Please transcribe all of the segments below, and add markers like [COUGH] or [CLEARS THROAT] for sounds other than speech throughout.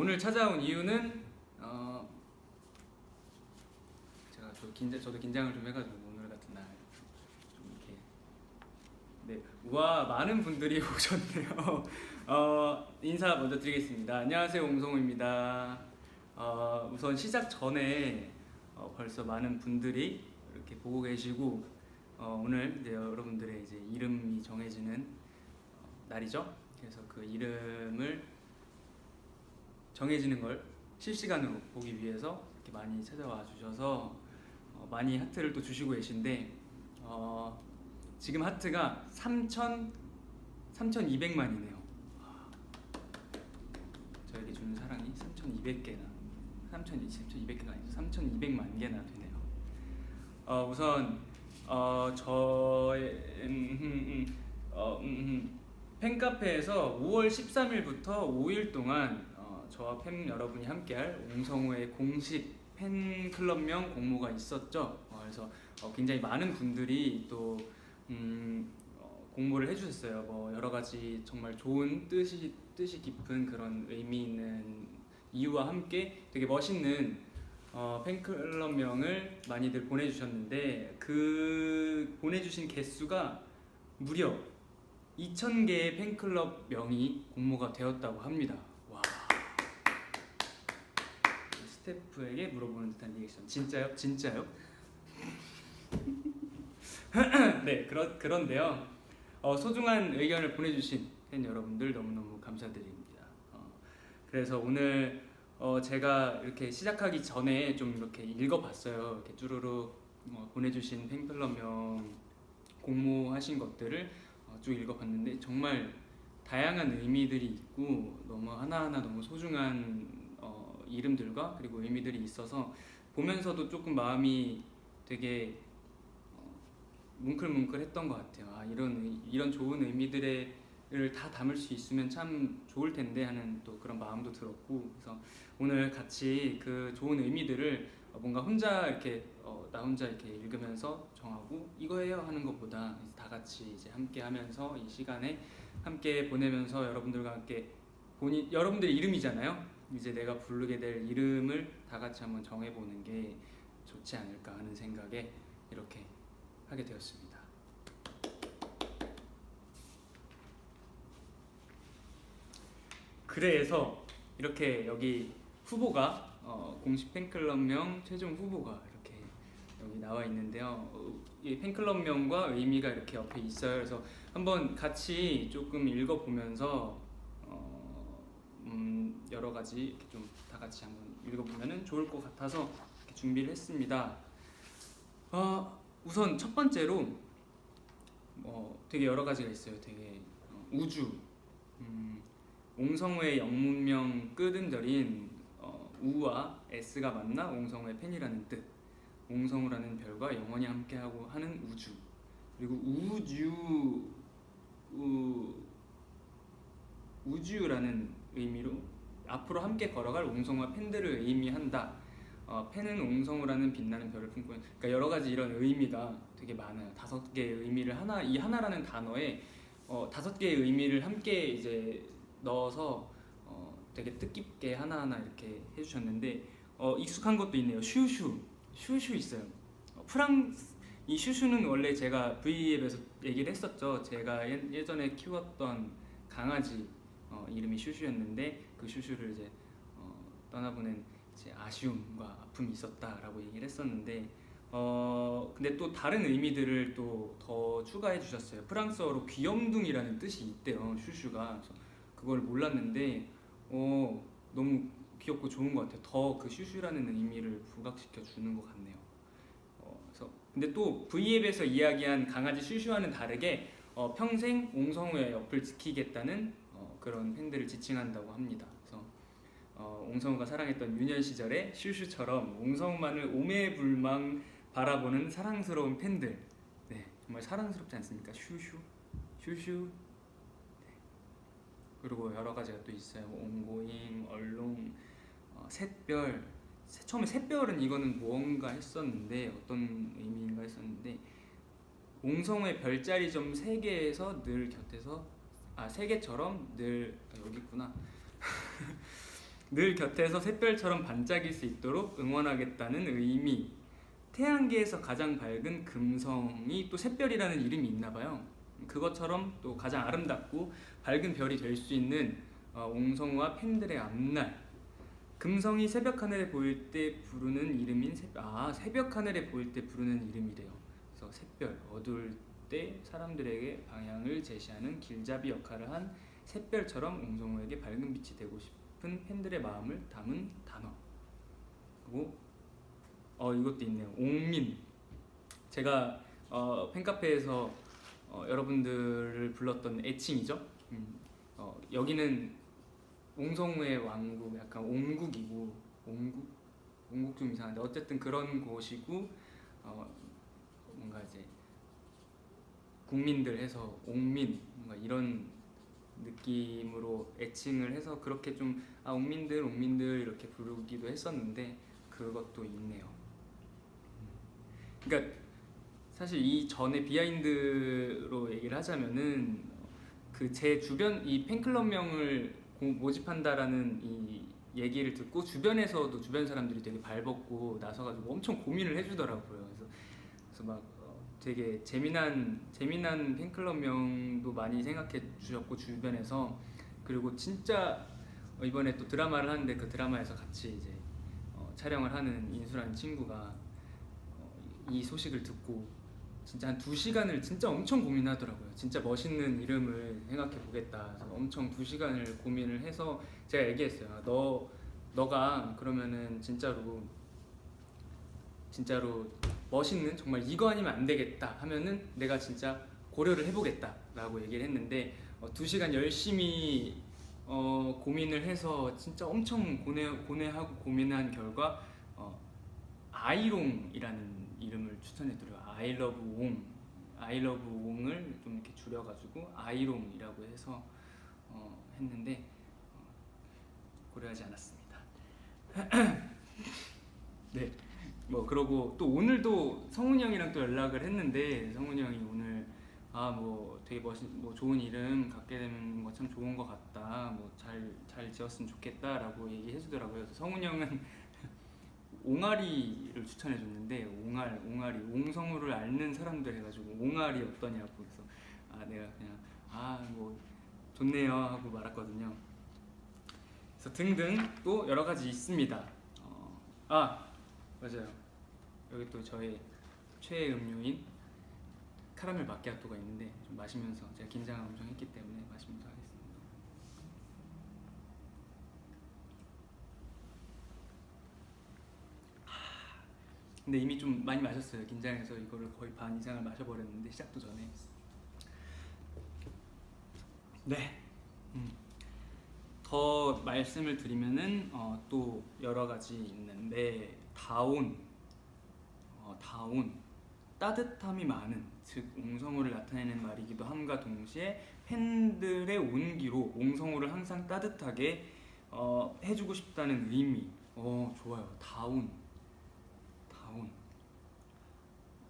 오늘 찾아온 이유는 어, 제가 저 긴장 저도 긴장을 좀 해가지고 오늘 같은 날 좀 이렇게 네 우와 많은 분들이 [LAUGHS] 오셨네요. 어, 인사 먼저 드리겠습니다. 안녕하세요 옹성우입니다. 어, 우선 시작 전에 어, 벌써 많은 분들이 이렇게 보고 계시고 어, 오늘 이제 여러분들의 이제 이름이 정해지는 어, 날이죠. 그래서 그 이름을 정해지는 걸 실시간으로 보기 위해서 이렇게 많이 찾아와 주셔서 어, 많이 하트를 또 주시고 계신데 어, 지금 하트가 3천 3,200만이네요. 저에게 주는 사랑이 3,200개나 3,200개가 아니죠. 3,200만 개나 되네요. 어, 우선 어, 저의 음, 음, 음, 어, 음, 음, 팬카페에서 5월 13일부터 5일 동안 어, 저와 팬 여러분이 함께할 옹성우의 공식 팬클럽명 공모가 있었죠. 어, 그래서 어, 굉장히 많은 분들이 또 음, 어, 공모를 해주셨어요. 뭐 여러 가지 정말 좋은 뜻이 뜻이 깊은 그런 의미 있는 이유와 함께 되게 멋있는 어, 팬클럽명을 많이들 보내주셨는데 그 보내주신 개수가 무려 2,000개의 팬클럽 명이 공모가 되었다고 합니다. 와. 스태프에게 물어보는 듯한 리액션. 진짜요? 진짜요? [LAUGHS] 네, 그러, 그런데요. 어, 소중한 의견을 보내주신 팬 여러분들 너무너무 감사드립니다. 어, 그래서 오늘 어, 제가 이렇게 시작하기 전에 좀 이렇게 읽어봤어요. 이렇게 쭈루루 어, 보내주신 팬클럽명 공모하신 것들을 어, 쭉 읽어봤는데 정말 다양한 의미들이 있고 너무 하나하나 너무 소중한 어, 이름들과 그리고 의미들이 있어서 보면서도 조금 마음이 되게 어, 뭉클뭉클했던 것 같아요. 아, 이런 의- 이런 좋은 의미들을 다 담을 수 있으면 참 좋을 텐데 하는 또 그런 마음도 들었고 그래서 오늘 같이 그 좋은 의미들을 어, 뭔가 혼자 이렇게 어, 나 혼자 이렇게 읽으면서 정하고 이거예요 하는 것보다 다 같이 이제 함께 하면서 이 시간에 함께 보내면서 여러분들과 함께 본인 여러분들의 이름이잖아요. 이제 내가 부르게 될 이름을 다 같이 한번 정해보는 게 좋지 않을까 하는 생각에 이렇게 하게 되었습니다. 그래서 이렇게 여기 후보가 어, 공식 팬클럽명 최종 후보가 이렇게 여기 나와 있는데요. 어, 이 팬클럽명과 의미가 이렇게 옆에 있어요. 그래서 한번 같이 조금 읽어보면서 여러 가지 이렇게 좀 다 같이 한번 읽어보면은 좋을 것 같아서 준비를 했습니다. 어, 우선 첫 번째로 뭐 되게 여러 가지가 있어요. 되게 어, 우주, 음, 옹성우의 영문명 끝음절인 어, 우와 S가 만나 옹성우의 팬이라는 뜻. 옹성우라는 별과 영원히 함께하고 하는 우주. 그리고 우주 우, 우주라는 의미로 앞으로 함께 걸어갈 옹성우와 팬들을 의미한다. 어, 팬은 옹성우라는 빛나는 별을 품고 있는 그러니까 여러 가지 이런 의미가 되게 많아요. 다섯 개의 의미를 하나 이 하나라는 단어에 어, 다섯 개의 의미를 함께 이제 넣어서 어, 되게 뜻깊게 하나하나 이렇게 해주셨는데 어, 익숙한 것도 있네요. 슈슈, 슈슈 있어요. 어, 프랑스 이 슈슈는 원래 제가 V앱에서 얘기를 했었죠. 제가 예, 예전에 키웠던 강아지 어, 이름이 슈슈였는데 그 슈슈를 이제 어, 떠나보낸 이제 아쉬움과 아픔이 있었다라고 얘기를 했었는데 어 근데 또 다른 의미들을 또 더 추가해 주셨어요. 프랑스어로 귀염둥이라는 뜻이 있대요. 슈슈가 그걸 몰랐는데 어 너무 귀엽고 좋은 것 같아요. 더 그 슈슈라는 의미를 부각시켜 주는 것 같네요. 어, 그래서 근데 또 V앱에서 이야기한 강아지 슈슈와는 다르게 어, 평생 옹성우의 옆을 지키겠다는 어, 그런 팬들을 지칭한다고 합니다. 그래서 어, 옹성우가 사랑했던 유년 시절에 슈슈처럼 옹성우만을 오매불망 바라보는 사랑스러운 팬들. 네, 정말 사랑스럽지 않습니까? 슈슈, 슈슈. 네. 그리고 여러 가지가 또 있어요. 옹고임, 얼롱, 어, 샛별. 새- 처음에 샛별은 이거는 무언가 했었는데 어떤 의미인가 했었는데 옹성우의 별자리 점세 개에서 늘 곁에서 아세 개처럼 늘 아, 여기 있구나. [LAUGHS] 늘 곁에서 샛별처럼 반짝일 수 있도록 응원하겠다는 의미. 태양계에서 가장 밝은 금성이 또 샛별이라는 이름이 있나 봐요. 그것처럼 또 가장 아름답고 밝은 별이 될 수 있는 어, 옹성우와 팬들의 앞날. 금성이 새벽 하늘에 보일 때 부르는 이름인 새, 아 새벽 하늘에 보일 때 부르는 이름이래요. 그래서 샛별 어두울 때 사람들에게 방향을 제시하는 길잡이 역할을 한 샛별처럼 옹성우에게 밝은 빛이 되고 싶은 팬들의 마음을 담은 단어. 그리고 어 이것도 있네요. 옹민. 제가 어, 팬카페에서 어, 여러분들을 불렀던 애칭이죠. 음, 어, 여기는 옹성우의 왕국, 약간 옹국이고 옹국, 옹국 좀 이상한데 어쨌든 그런 곳이고 어, 뭔가 이제 국민들 해서 옹민 뭔가 이런 느낌으로 애칭을 해서 그렇게 좀 아, 옹민들 옹민들 이렇게 부르기도 했었는데 그것도 있네요. 그러니까 사실 이 전에 비하인드로 얘기를 하자면은 그 제 주변 이 팬클럽명을 고- 모집한다라는 이 얘기를 듣고 주변에서도 주변 사람들이 되게 발벗고 나서가지고 엄청 고민을 해주더라고요. 그래서 그래서 막 어, 되게 재미난 재미난 팬클럽명도 많이 생각해 주셨고 주변에서 그리고 진짜 어, 이번에 또 드라마를 하는데 그 드라마에서 같이 이제 어, 촬영을 하는 인수라는 친구가 어, 이 소식을 듣고 진짜 한 두 시간을 진짜 엄청 고민하더라고요. 진짜 멋있는 이름을 생각해 보겠다. 엄청 두 시간을 고민을 해서 제가 얘기했어요. 아, 너 너가 그러면은 진짜로 진짜로 멋있는 정말 이거 아니면 안 되겠다 하면은 내가 진짜 고려를 해보겠다라고 얘기를 했는데 어, 두 시간 열심히 어, 고민을 해서 진짜 엄청 고뇌 고뇌하고 고민한 결과 어, 아이롱이라는 이름을 추천해드려요. I love 옹, I love 옹을 좀 이렇게 줄여가지고 아이롱이라고 해서 어, 했는데 어, 고려하지 않았습니다. [CLEARS THROAT] 네, 뭐 그러고 또 오늘도 성훈이 형이랑 또 연락을 했는데 성훈이 형이 오늘 아 뭐 되게 멋있 뭐 좋은 이름 갖게 되는 거 참 좋은 것 같다 뭐 잘 잘 지었으면 좋겠다라고 얘기해 주더라고요. 성훈이 형은 [LAUGHS] 옹알이를 추천해 줬는데 옹알 옹알이 옹성우를 앓는 사람들 해가지고 옹알이 어떠냐고 그래서 아 내가 그냥 아 뭐 좋네요 하고 말았거든요. 그래서 등등 또 여러 가지 있습니다. 어, 아 맞아요. 여기 또 저의 최애 음료인 카라멜 마키아토가 있는데 좀 마시면서 제가 긴장을 엄청 했기 때문에 마시면서 하겠습니다. 근데 이미 좀 많이 마셨어요. 긴장해서 이거를 거의 반 이상을 마셔버렸는데 시작도 전에. 네. 음. 더 말씀을 드리면은 어, 또 여러 가지 있는데 다온, 어, 다온, 따뜻함이 많은 즉 옹성우를 나타내는 말이기도 함과 동시에 팬들의 온기로 옹성우를 항상 따뜻하게 어, 해주고 싶다는 의미. 어 좋아요. 다운, 다운.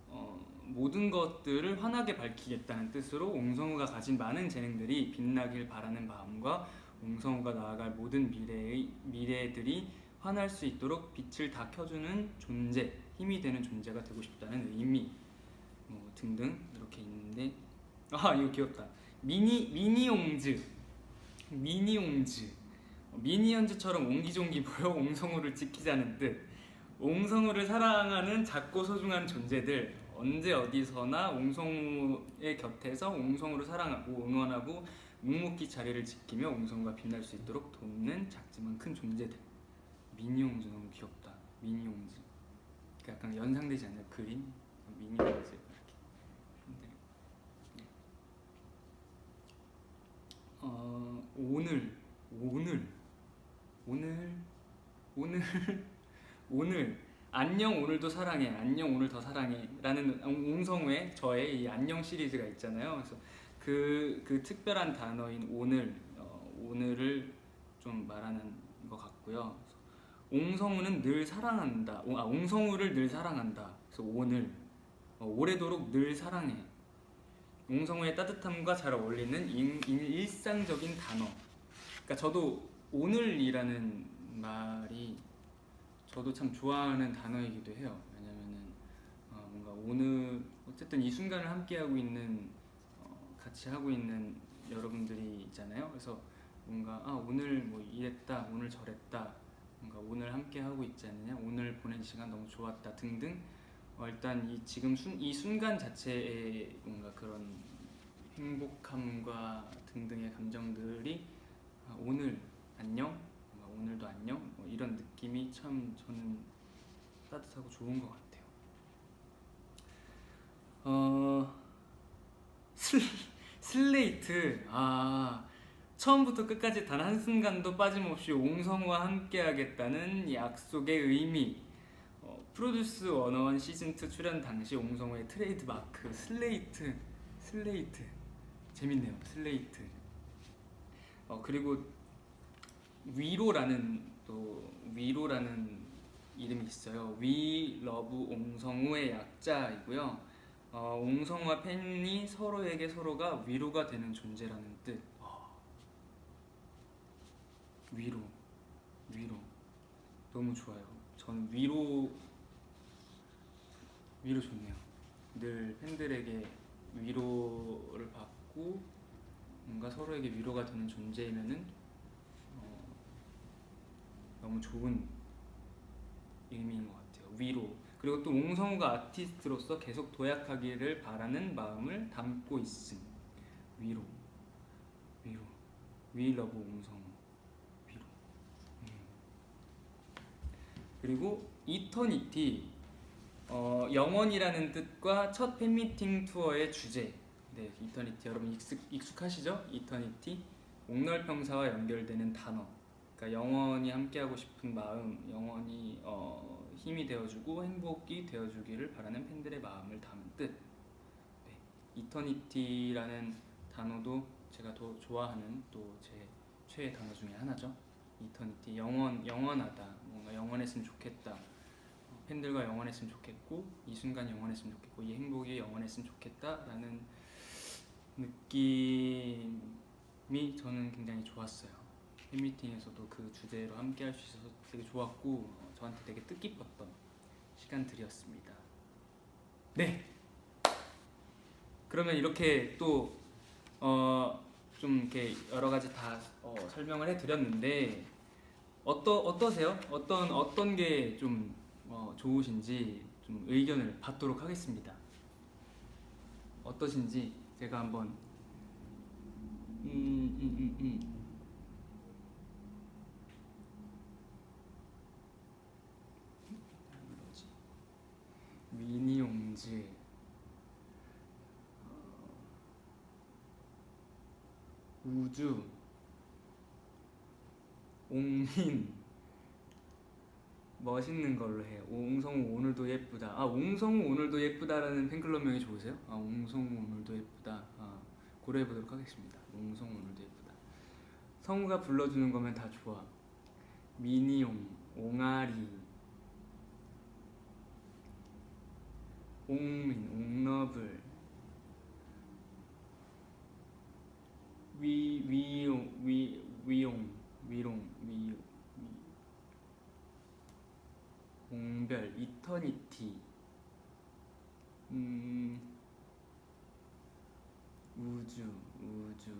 어, 모든 것들을 환하게 밝히겠다는 뜻으로 옹성우가 가진 많은 재능들이 빛나길 바라는 마음과 옹성우가 나아갈 모든 미래의 미래들이 환할 수 있도록 빛을 다 켜주는 존재, 힘이 되는 존재가 되고 싶다는 의미, 뭐 등등 이렇게 있는데. 아 이거 귀엽다. 미니 미니옹즈, 미니옹즈, 미니언즈처럼 옹기종기 모여 옹성우를 지키자는 뜻. 옹성우를 사랑하는 작고 소중한 존재들. 언제 어디서나 옹성우의 곁에서 옹성우를 사랑하고 응원하고 묵묵히 자리를 지키며 옹성우가 빛날 수 있도록 돕는 작지만 큰 존재들 미니옹즈 너무 귀엽다. 미니옹즈. 그 약간 연상되지 않나요? 그림 미니옹즈 이렇게. 근데 네. 어 오늘 오늘. 오늘? 오늘? [LAUGHS] 오늘. 안녕 오늘도 사랑해. 안녕 오늘 더 사랑해라는 옹성우의 저의 이 안녕 시리즈가 있잖아요. 그래서 그, 그 특별한 단어인 오늘 어, 오늘을 좀 말하는 것 같고요. 옹성우는 늘 사랑한다. 옹- 아, 옹성우를 늘 사랑한다. 그래서 오늘 어, 오래도록 늘 사랑해. 옹성우의 따뜻함과 잘 어울리는 일, 일상적인 단어. 그러니까 저도 오늘이라는 말이 저도 참 좋아하는 단어이기도 해요. 왜냐면은 어, 뭔가 오늘 어쨌든 이 순간을 함께 하고 있는 어, 같이 하고 있는 여러분들이 있잖아요. 그래서 뭔가 아 오늘 뭐 이랬다, 오늘 저랬다, 뭔가 오늘 함께 하고 있지 않느냐, 오늘 보낸 시간 너무 좋았다 등등. 어, 일단 이 지금 순, 이 순간 자체에 뭔가 그런 행복함과 등등의 감정들이 아, 오늘 안녕, 뭔가 오늘도 안녕, 뭐 이런 느낌이 참 저는 따뜻하고 좋은 것 같아요. 어 [LAUGHS] 슬, 슬레이트 아 처음부터 끝까지 단 한 순간도 빠짐없이 옹성우와 함께하겠다는 약속의 의미. 어, 프로듀스 101 시즌 2 출연 당시 옹성우의 트레이드 마크 슬레이트 슬레이트 재밌네요 슬레이트. 어 그리고 위로라는 또 위로라는 이름이 있어요. 위 러브 옹성우의 약자이고요. 어, 옹성우와 팬이 서로에게 서로가 위로가 되는 존재라는 뜻. 어. 위로, 위로. 너무 좋아요. 저는 위로, 위로 좋네요. 늘 팬들에게 위로를 받고 뭔가 서로에게 위로가 되는 존재이면은 어, 너무 좋은 의미인 것 같아요. 위로. 그리고 또 옹성우가 아티스트로서 계속 도약하기를 바라는 마음을 담고 있음. 위로. 위로. 위 러브 옹성우. 위로. 음. 그리고 이터니티. 어, 영원이라는 뜻과 첫 팬미팅 투어의 주제. 네, 이터니티 여러분 익숙, 익숙하시죠? 이터니티. 옥널평사와 연결되는 단어. 그러니까 영원히 함께하고 싶은 마음, 영원히 어, 힘이 되어주고 행복이 되어주기를 바라는 팬들의 마음을 담은 뜻. 네, 이터니티라는 단어도 제가 더 좋아하는 또 제 최애 단어 중에 하나죠. 이터니티, 영원, 영원하다, 뭔가 영원했으면 좋겠다. 어, 팬들과 영원했으면 좋겠고 이 순간이 영원했으면 좋겠고 이 행복이 영원했으면 좋겠다라는 느낌이 저는 굉장히 좋았어요. 팬미팅에서도 그 주제로 함께 할 수 있어서 되게 좋았고 어, 저한테 되게 뜻깊었던 시간들이었습니다. 네. 그러면 이렇게 또 어, 좀 이렇게 여러 가지 다 어, 설명을 해드렸는데 어떠 어떠세요? 어떤 어떤 게좀 어, 좋으신지 좀 의견을 받도록 하겠습니다. 어떠신지 제가 한번 음, 음, 음, 음. 미니용즈 어, 우주 옹민 멋있는 걸로 해요. 옹성우 오늘도 예쁘다. 아 옹성우 오늘도 예쁘다라는 팬클럽 명이 좋으세요? 아 옹성우 오늘도 예쁘다. 아 고려해 보도록 하겠습니다. 옹성우 오늘도 예쁘다. 성우가 불러주는 거면 다 좋아. 미니용, 옹아리, 옹민, 옹러블, 위 위용 위 위용 위롱 위, 위 공별 이터니티. 음 우주 우주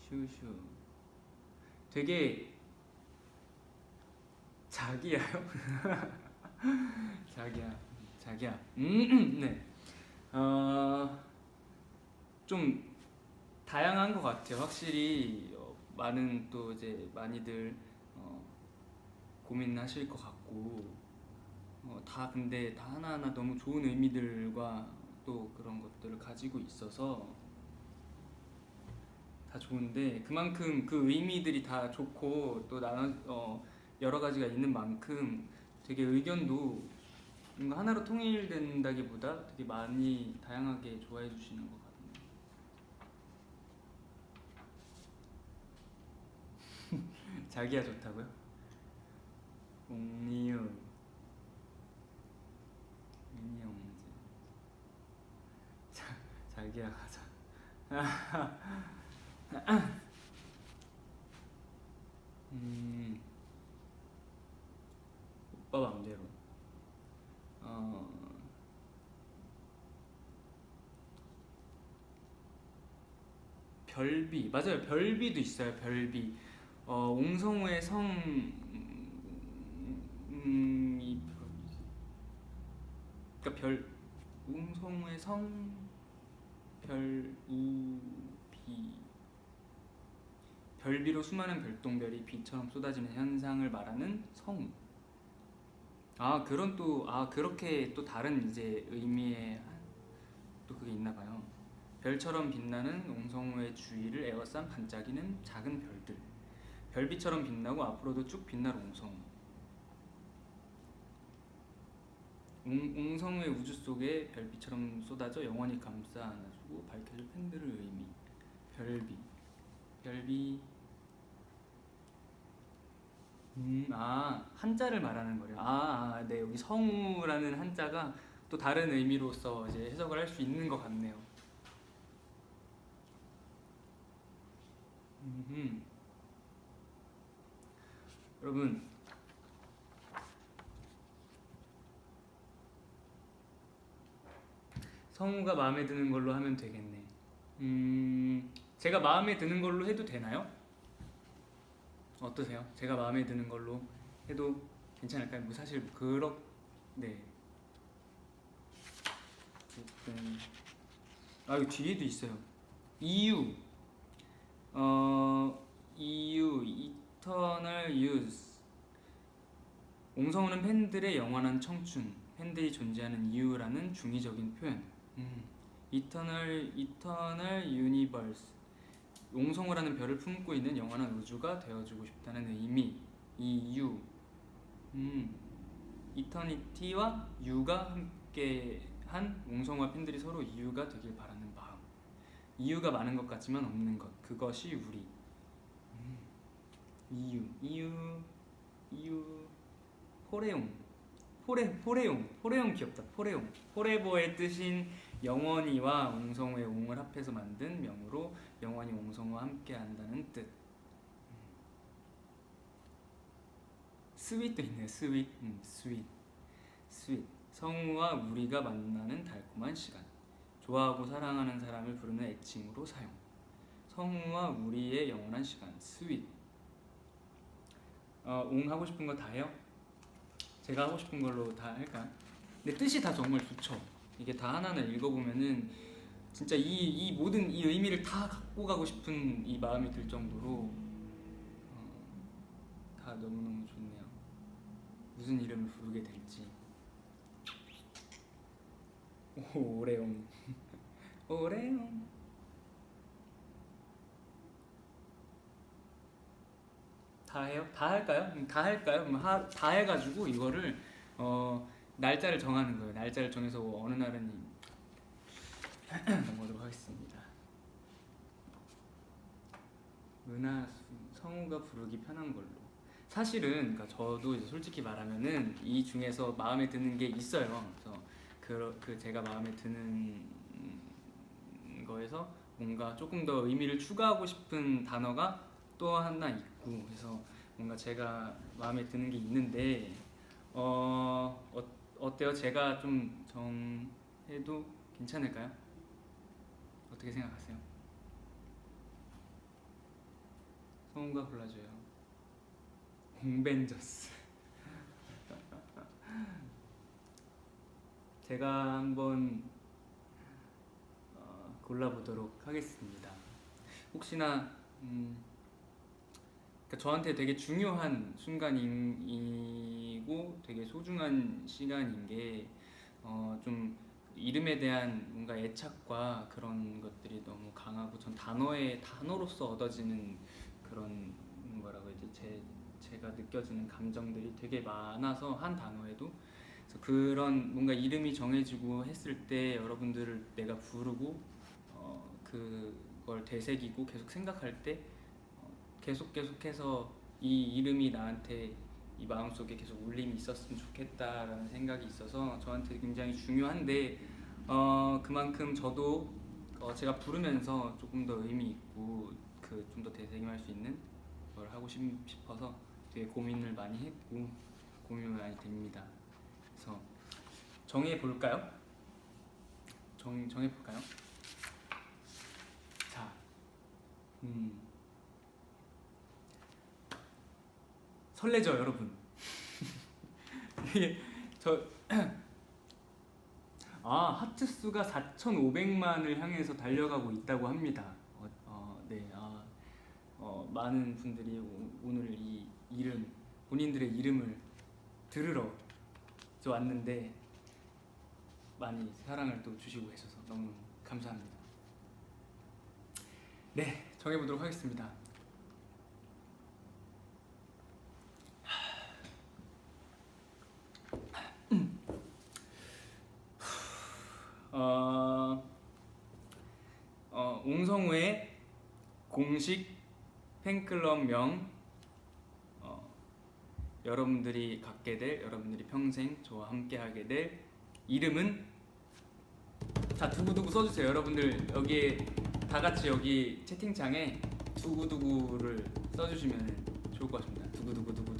슈슈. 되게 자기야요? [LAUGHS] 자기야 자기야. 음네어 좀 다양한 것 같아요. 확실히 어, 많은 또 이제 많이들 어, 고민하실 것 같고 어, 다 근데 다 하나하나 너무 좋은 의미들과 또 그런 것들을 가지고 있어서 다 좋은데 그만큼 그 의미들이 다 좋고 또 나눠 어, 여러 가지가 있는 만큼 되게 의견도 뭔가 하나로 통일된다기보다 되게 많이 다양하게 좋아해 주시는 것 같아요. 자기야 좋다고요? 옥니은 민영지 자, 자기야 가자 [LAUGHS] 음, 오빠 마음대로. 어, 별비 맞아요. 별비도 있어요. 별비. 어, 옹성우의 성 음, 이 그러니까 별 옹성우의 성 별우비 별비로 수많은 별똥별이 비처럼 쏟아지는 현상을 말하는 성우. 아 그런 또 아 그렇게 또 다른 이제 의미의 또 그게 있나 봐요. 별처럼 빛나는 옹성우의 주위를 에워싼 반짝이는 작은 별들. 별빛처럼 빛나고 앞으로도 쭉 빛날 옹성우. 옹, 옹성우의 우주 속에 별빛처럼 쏟아져 영원히 감싸 안아주고 밝혀줄 팬들의 의미. 별비. 별비. 음, 아, 한자를 말하는 거래요. 아, 아, 네, 여기 성우라는 한자가 또 다른 의미로서 이제 해석을 할 수 있는 것 같네요. 음흠. 여러분, 성우가 마음에 드는 걸로 하면 되겠네. 음, 제가 마음에 드는 걸로 해도 되나요? 어떠세요? 제가 마음에 드는 걸로 해도 괜찮을까요? 뭐 사실 그렇 네. 아 여기 뒤에도 있어요. EU 어 Eternal Youth 옹성우는 팬들의 영원한 청춘 팬들이 존재하는 이유라는 중의적인 표현. 음. Eternal Eternal Universe. 옹성우라는 별을 품고 있는 영원한 우주가 되어주고 싶다는 의미. 이유. 음, 이터니티와 유가 함께한 옹성우와 팬들이 서로 이유가 되길 바라는 마음. 이유가 많은 것 같지만 없는 것. 그것이 우리. 음, 이유 이유 이유 포레용 포레 포레용 포레용 귀엽다 포레용 포레버의 뜻인 영원히와 옹성우의 옹을 합해서 만든 명으로 영원히 옹성우와 함께한다는 뜻. 스윗도 있네요. 스윗, 음, 스윗, 스윗. 성우와 우리가 만나는 달콤한 시간. 좋아하고 사랑하는 사람을 부르는 애칭으로 사용. 성우와 우리의 영원한 시간. 스윗. 어, 옹 하고 싶은 거 다 해요? 제가 하고 싶은 걸로 다 할까요? 근데 뜻이 다 정말 좋죠. 이게 다 하나하나 읽어보면은 진짜 이, 이 모든 이 의미를 다 갖고 가고 싶은 이 마음이 들 정도로 어, 다 너무너무 좋네요. 무슨 이름을 부르게 될지. 오, 오레용. [LAUGHS] 오레용. 다 해요? 다 할까요? 음, 다 할까요? 그럼 하, 다 해가지고 이거를 어, 날짜를 정하는 거예요. 날짜를 정해서 어느 날은 넘어가도록 하겠습니다. 은하수 성우가 부르기 편한 걸로. 사실은 그러니까 저도 이제 솔직히 말하면은 이 중에서 마음에 드는 게 있어요. 그래서 그, 그 제가 마음에 드는 거에서 뭔가 조금 더 의미를 추가하고 싶은 단어가 또 하나 있고 그래서 뭔가 제가 마음에 드는 게 있는데 어, 어 어때요? 제가 좀 정해도 괜찮을까요? 어떻게 생각하세요? 성우가 골라줘요. 홍벤져스. [LAUGHS] 제가 한번 어, 골라보도록 하겠습니다. 혹시나 음, 그러니까 저한테 되게 중요한 순간이고 되게 소중한 시간인 게 어, 좀 이름에 대한 뭔가 애착과 그런 것들이 너무 강하고 전 단어의 단어로서 얻어지는 그런 뭐라고 해야지 제 제가 느껴지는 감정들이 되게 많아서 한 단어에도. 그래서 그런 뭔가 이름이 정해지고 했을 때 여러분들을 내가 부르고 어, 그걸 되새기고 계속 생각할 때 어, 계속 계속해서 이 이름이 나한테 이 마음속에 계속 울림이 있었으면 좋겠다라는 생각이 있어서 저한테 굉장히 중요한데 어, 그만큼 저도 어, 제가 부르면서 조금 더 의미 있고 그 좀 더 되새김할 수 있는 걸 하고 싶어서 되게 고민을 많이 했고 고민이 많이 됩니다. 그래서 정해 볼까요? 정 정해 볼까요? 자, 음. 설레죠 여러분. 저아 하트 수가 4,500만을 향해서 달려가고 있다고 합니다. 어, 어, 네, 아, 어, 많은 분들이 오, 늘이 이름 본인들의 이름을 들으러 왔는데 많이 사랑을 또 주시고 해주셔서 너무 감사합니다. 네 정해보도록 하겠습니다. 어, 어, 웅성우의 공식 팬클럽 명 어, 여러분들이 갖게 될 여러분들이 평생 저와 함께 하게 될 이름은? 자 두구두구 써주세요. 여러분들 여기에 다 같이 여기 채팅창에 두구두구를 써주시면 좋을 것 같습니다. 두구두구두구.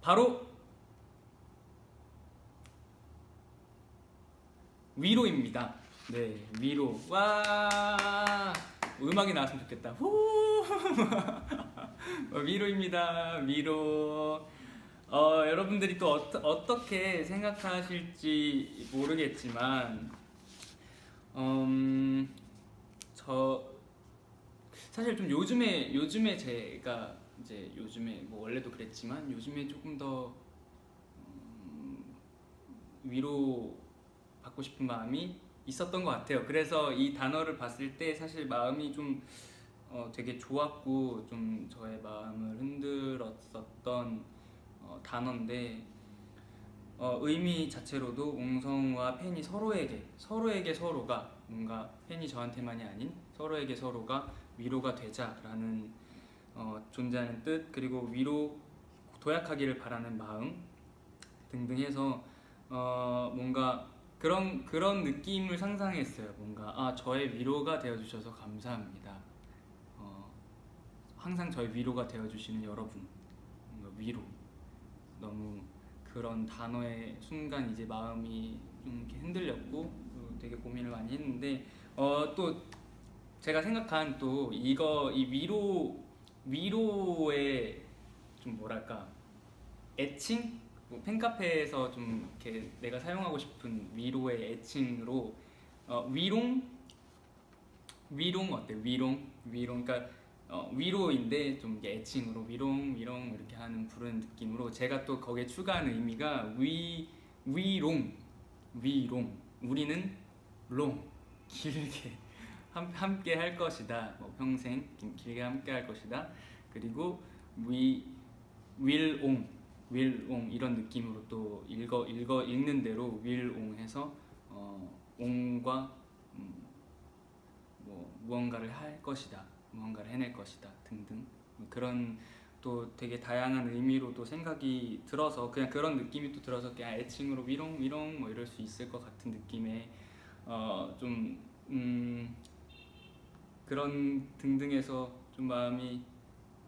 바로 위로입니다. 네, 위로. 와! 음악이 나왔으면 좋겠다. 후! [LAUGHS] 어, 위로입니다. 위로. 어, 여러분들이 또 어, 어떻게 생각하실지 모르겠지만, 음, 저, 사실 좀 요즘에, 요즘에 제가 이제 요즘에 뭐 원래도 그랬지만 요즘에 조금 더 음, 위로 받고 싶은 마음이 있었던 것 같아요. 그래서 이 단어를 봤을 때 사실 마음이 좀 어, 되게 좋았고 좀 저의 마음을 흔들었었던 어, 단어인데 어, 의미 자체로도 옹성과 팬이 서로에게 서로에게 서로가 뭔가 팬이 저한테만이 아닌 서로에게 서로가 위로가 되자라는 어, 존재하는 뜻 그리고 위로 도약하기를 바라는 마음 등등 해서 어, 뭔가 그런 그런 느낌을 상상했어요. 뭔가 아 저의 위로가 되어 주셔서 감사합니다. 어, 항상 저의 위로가 되어 주시는 여러분 뭔가 위로 너무 그런 단어의 순간 이제 마음이 좀 이렇게 흔들렸고 또 되게 고민을 많이 했는데 어, 또 제가 생각한 또 이거 이 위로 위로의 좀 뭐랄까 애칭? 뭐 팬카페에서 좀 이렇게 내가 사용하고 싶은 위로의 애칭으로 어, 위롱? 위롱 어때? 위롱? 위롱. 그러니까 어, 위로인데 좀 이게 애칭으로 위롱 위롱 이렇게 하는 부르는 느낌으로 제가 또 거기에 추가한 의미가 위 위롱. 위롱. 우리는 롱. 길게 함, 함께 할 것이다. 뭐 평생 길- 길게 함께 할 것이다. 그리고 위 윌옹 윌옹 이런 느낌으로 또 읽어 읽어 읽는 대로 윌옹해서 어, 옹과 음, 뭐 무언가를 할 것이다. 무언가를 해낼 것이다. 등등. 뭐 그런 또 되게 다양한 의미로도 생각이 들어서 그냥 그런 느낌이 또 들어서 그냥 애칭으로 위롱 위롱 뭐 이럴 수 있을 것 같은 느낌의 어좀 음, 그런 등등해서 좀 마음이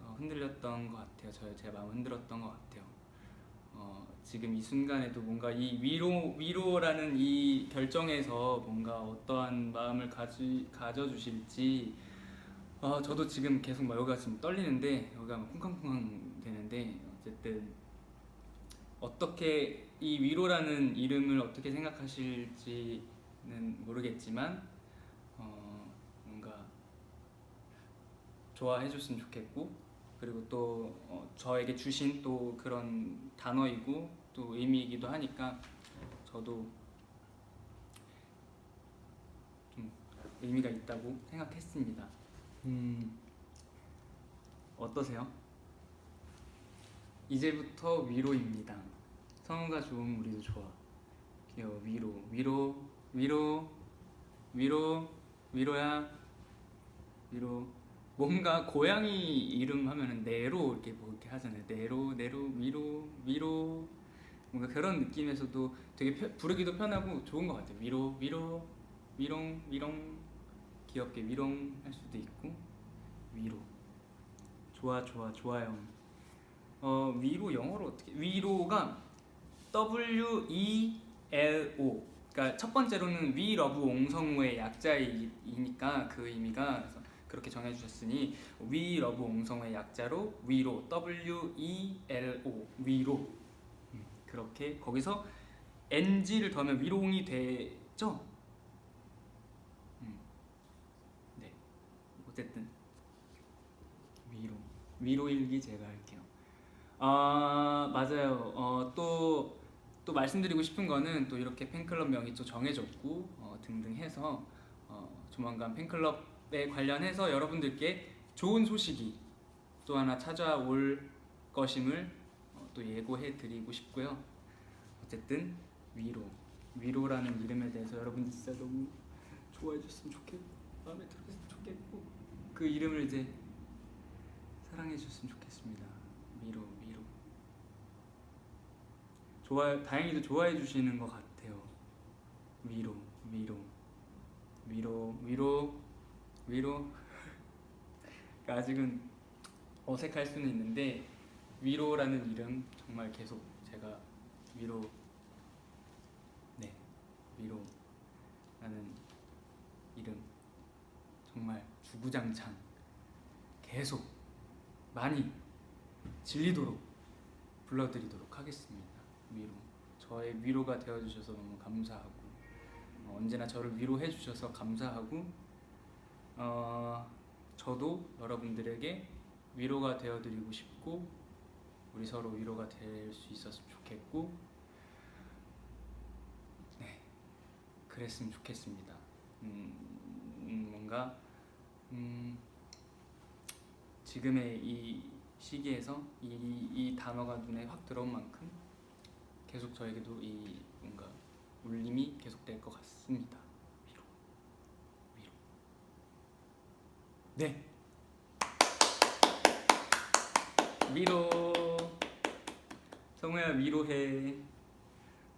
어, 흔들렸던 것 같아요. 저제 마음 흔들었던 것 같아요. 어, 지금 이 순간에도 뭔가 이 위로 위로라는 이 결정에서 뭔가 어떠한 마음을 가지 가져 주실지 어, 저도 지금 계속 막 여기가 지금 떨리는데 여기가 막 쿵쾅쿵쾅 되는데 어쨌든 어떻게 이 위로라는 이름을 어떻게 생각하실지는 모르겠지만 어, 뭔가 좋아해 줬으면 좋겠고 그리고 또 어, 저에게 주신 또 그런 단어이고 또 의미이기도 하니까 저도 좀 의미가 있다고 생각했습니다. 음, 어떠세요? 이제부터 위로입니다. 성우가 좋으면 우리도 좋아. 귀여워 위로 위로 위로 위로 위로야 위로 뭔가 고양이 이름 하면은 네로 이렇게 뭐 이렇게 하잖아요. 네로 네로 위로 위로. 뭔가 그런 느낌에서도 되게 펴- 부르기도 편하고 좋은 것 같아요. 위로 위로 위롱 위롱. 귀엽게 위롱 할 수도 있고 위로. 좋아 좋아 좋아요. 어 위로 영어로 어떻게 위로가 W E L O. 그러니까 첫 번째로는 위 러브 옹성우의 약자이니까 그 의미가 그렇게 정해주셨으니 위 러브 옹성우의 약자로 위로 W E L O 위로 음, 그렇게 거기서 NG를 더하면 위로옹이 되죠? 음. 네 어쨌든 위로 위로 일기 제가 할게요. 아 맞아요. 어 또또 또 말씀드리고 싶은 거는 또 이렇게 팬클럽 명이 또 정해졌고 어, 등등 해서 어, 조만간 팬클럽 에 관련해서 여러분들께 좋은 소식이 또 하나 찾아올 것임을 어, 또 예고해 드리고 싶고요. 어쨌든 위로 위로라는 이름에 대해서 여러분 진짜 너무 좋아해 줬으면 좋겠고 마음에 들었으면 좋겠고 그 이름을 이제 사랑해 주셨으면 좋겠습니다. 위로 위로. 좋아 다행히도 좋아해 주시는 것 같아요. 위로 위로 위로 위로 위로. 그러니까 아직은 어색할 수는 있는데 위로라는 이름 정말 계속 제가 위로 네 위로라는 이름 정말 주구장창 계속 많이 질리도록 불러드리도록 하겠습니다. 위로 저의 위로가 되어주셔서 너무 감사하고 어, 언제나 저를 위로해 주셔서 감사하고 어, 저도 여러분들에게 위로가 되어드리고 싶고 우리 서로 위로가 될 수 있었으면 좋겠고 네 그랬으면 좋겠습니다. 음, 음, 뭔가 음, 지금의 이 시기에서 이, 이 단어가 눈에 확 들어온 만큼 계속 저에게도 이 뭔가 울림이 계속될 것 같습니다. 위로, 위로. 네. 위로. 성우야 위로해.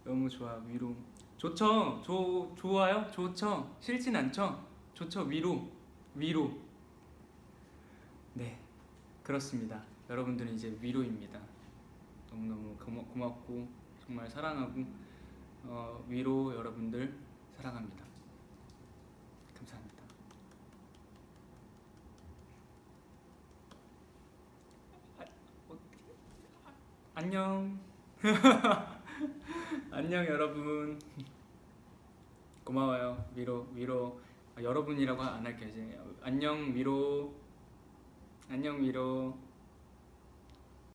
너무 좋아 위로. 좋죠. 조 좋아요. 좋죠. 싫진 않죠. 좋죠. 위로. 위로. 네. 그렇습니다. 여러분들은 이제 위로입니다. 너무너무 고맙고 정말 사랑하고 어, 위로 여러분들 사랑합니다. 아, 어떻게- 아, 안녕. [LAUGHS] 안녕 여러분. 고마워요. 위로 위로 아, 여러분이라고 안 할게요. 이제 안녕 위로. 안녕 위로.